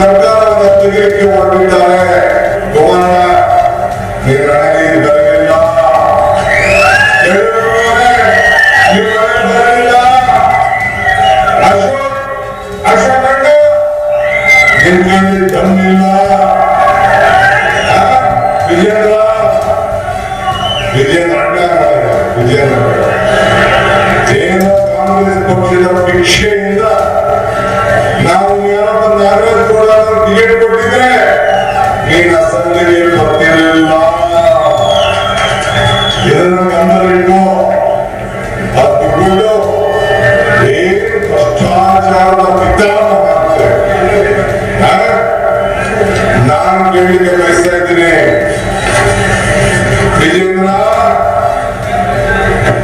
ಸರ್ಕಾರವನ್ನು ತೆಗೆಯಕ್ಕೆ ಹೊರಟಿದ್ದಾರೆ ನಿರ್ಣಯ ಅಶೋಕಣ್ಣ ನಿನ್ನಲ್ಲಿ ದಮ್ಮಿಲ್ಲ ಆ, ವಿಜೇಂದ್ರ ವಿಜೇಂದ್ರ ವಿಜೇಂದ್ರ ಏನೋ ಕಾಂಗ್ರೆಸ್ ಪಕ್ಷದ ಭಿಕ್ಷೆಯಿಂದ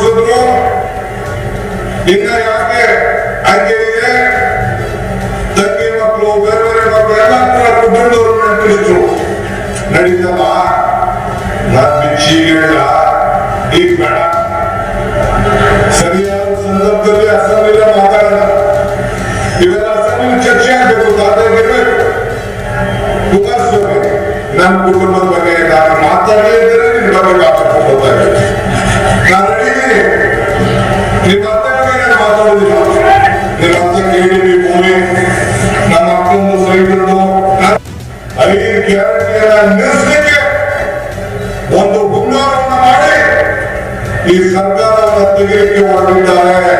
ಕೊಡಿಸಿದ್ರು ಇನ್ನ ಯಾಕೆ ಹಂಗೆ ಇದೆ? ತಂಗಿ ಮಕ್ಕಳು ಬೇರೆ ಬೇರೆ ಮಕ್ಕಳು ಎಲ್ಲ ಕುಟುಂಬದವರು ನೆಟ್ಟಿದ್ರು ನಡೀತಲ್ಲ? ನಾನ್ ಬಿಚ್ಚಿ ಹೇಳ ಈಗ ಬೇಡ. ಸರಿಯಾದ ಸಂದರ್ಭದಲ್ಲಿ ಅಸೆಂಬ್ಲಿಗೆ ಮಾತಾಡೋಣ. ಇವೆಲ್ಲ ಅಸೆಂಬ್ಲಿ ಚರ್ಚೆ ಆಗ್ಬೇಕು ತಾತಾಗಿರ್ಬೇಕು ಕುಮಾರಸ್ವಾಮಿ ನನ್ನ ಕುಟುಂಬದ ಬಗ್ಗೆ ನಾನು ಮಾತಾಡಿ ಇದ್ದರೆ ನಿನ್ನ ಬಗ್ಗೆ ಐದು ಗ್ಯಾರಂಟಿಯನ್ನ ನಿಲ್ಲಿಸಲಿಕ್ಕೆ ಒಂದು ಹುನ್ನಾರವನ್ನು ಮಾಡಿ ಈ ಸರ್ಕಾರವನ್ನು ತೆಗೆಯಕ್ಕೆ ಹೊರಟಿದ್ದಾರೆ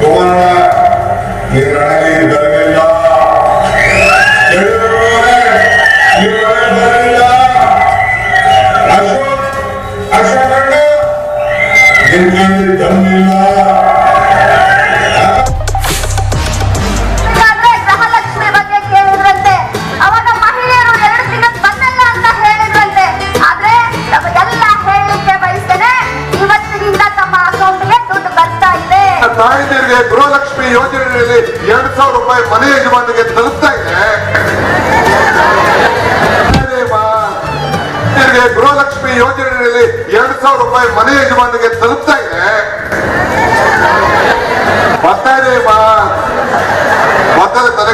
ಗಮನ ನಿರ್ಣಯ ಬರಲಿಲ್ಲ ನಿರ್ಣಯ ಬರಲಿಲ್ಲ ಅಶೋಕ್ ಅಶೋಕಣ್ಣ ತಾಯಂದಿರಿಗೆ ಗೃಹಲಕ್ಷ್ಮಿ ಯೋಜನೆಯಲ್ಲಿ ಎರಡ್ ಸಾವಿರ ರೂಪಾಯಿ ಮನೆ ಯಜಮಾನಿಗೆ ತಲುಪ್ತಾ ಇದೆ? ಗೃಹಲಕ್ಷ್ಮಿ ಯೋಜನೆಯಲ್ಲಿ ಎರಡ್ ಸಾವಿರ ರೂಪಾಯಿ ಮನೆ ಯಜಮಾನಿಗೆ ತಲುಪ್ತಾ ಇದೆ? ಬರ್ತಾ ಇದೆ ಮಾ ಮೊದಲೇ ತಲೆ